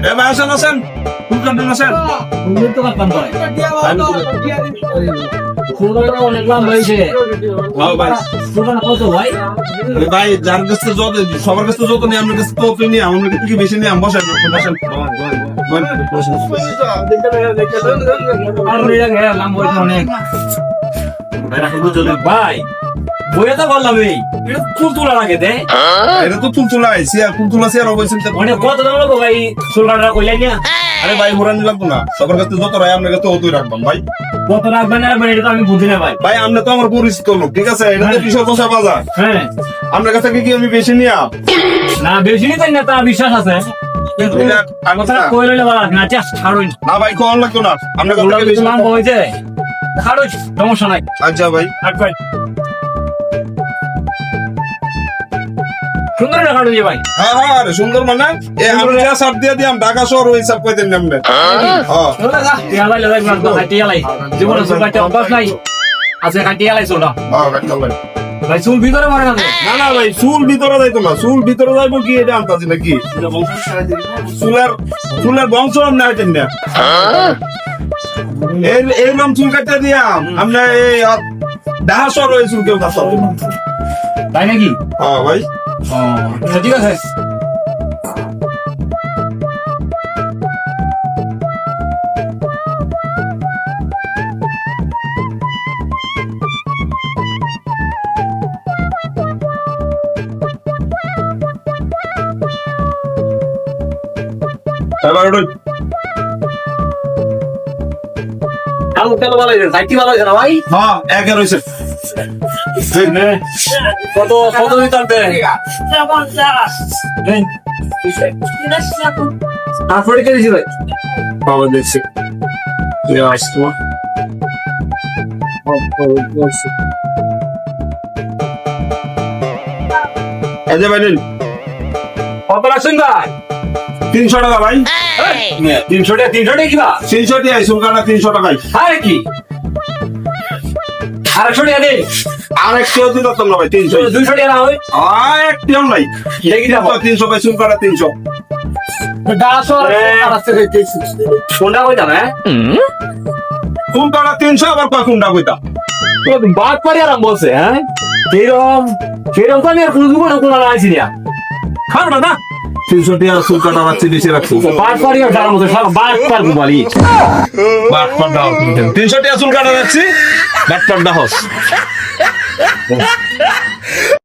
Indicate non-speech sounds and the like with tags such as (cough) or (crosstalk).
এ ভাই আসেন আসেন। ফুল কাটেন আসেন। ফুলের তো কাটতাম ভাই ফুলটা অনেক লাম হয়েছে ভালো ভাই ফুলটা কত ভাই ভাই যার কাছে যত সবার কাছে যত নিয়ে আপনার কাছে তত নিয়ে আমার কাছে থেকে বেশি নিয়ে বসেন বসেন আর লাম হয়েছে অনেক ভাই বইয়ে তো বললাম এই এটা ফুল তোলা লাগে দে। এটা তো তুল তুলাই সিয়ার তুল তুলা সিয়ার অবশ্যই অনেক কত দাম লাগবো ভাই? চুল কাটা কইলেন না? আরে ভাই মুরানি লাগতো না। সবার কাছে যত রায় আপনার কাছে ততই রাখবাম ভাই। কত রাখবেন না এটা তো আমি বুঝি না ভাই। ভাই আপনি তো আমার পরিচিত লোক ঠিক আছে? এটা তো বিশাল বসা বাজার। হ্যাঁ। আপনার কাছে কি আমি বেশি নিয়ে? না বেশি না তা বিশ্বাস আছে। কিন্তু এটা আর কথা কথা কইলে বলা না চাস ছাড়ুন। না ভাই লাগতো না। আপনার কাছে বেশি ছাড়ুন সমস্যা নাই। আচ্ছা ভাই। সুন্দর ভাই। হ্যাঁ হ্যাঁ আরে সুন্দর মানে? এ আমি যা সাপ দিয়ে দিলাম ঢাকা শহর ওই সাপ হ্যাঁ। টিয়ালাই লাগাই না তো টিয়ালাই জীবনে চুল অভ্যাস নাই। আছে কাটি টিয়ালাই চুলটা হ্যাঁ কাটতে ভাই ভাই চুল ভিতরে মারে না না না ভাই চুল ভিতরে যাইতো না। চুল ভিতরে যাইবো কি এটা আনতাছি নাকি? চুলের চুলের বংশ আইতেন না? এই এইরকম চুল কাটতে দিয়াম। আমরা এই শহর ওই চুল কেউ কাটতে। তাই নাকি? হ্যাঁ ভাই। ও ঠিক আছে। কালো কালো ভালো হয়েছে ভালো না ভাই? হ্যাঁ একে রয়েছে। কত কত দিতে তারপরে কে দিছি বাবা দেখছি আসতো এই যে কত রাখছেন ভাই তিনশো টাকা ভাই তিনশো টাকা তিনশো টাকা কিবা তিনশো টাকা চুল তিনশো টাকাই আরে কি আরেকশো টাকা দে। আর একটিও দিল তো না ভাই তিনশো। দুইশো টাকা না আর একটিও নাই। এটা যাব তিনশো ভাই চুল কাটা তিনশো। কোনটা কই যাবে চুল কাটা তিনশো আবার কয় কুন্ডা কইতা বাদ পারি আরাম বলছে হ্যাঁ? সেরম সেরম তো আমি আর কোনো জীবনে কোনো আইছি না। খাব না তিনশো টাকা চুল কাটা রাখছি। বেশি রাখছি তিনশো টাকা চুল কাটা রাখছি বাট পান্ডা হস (laughs)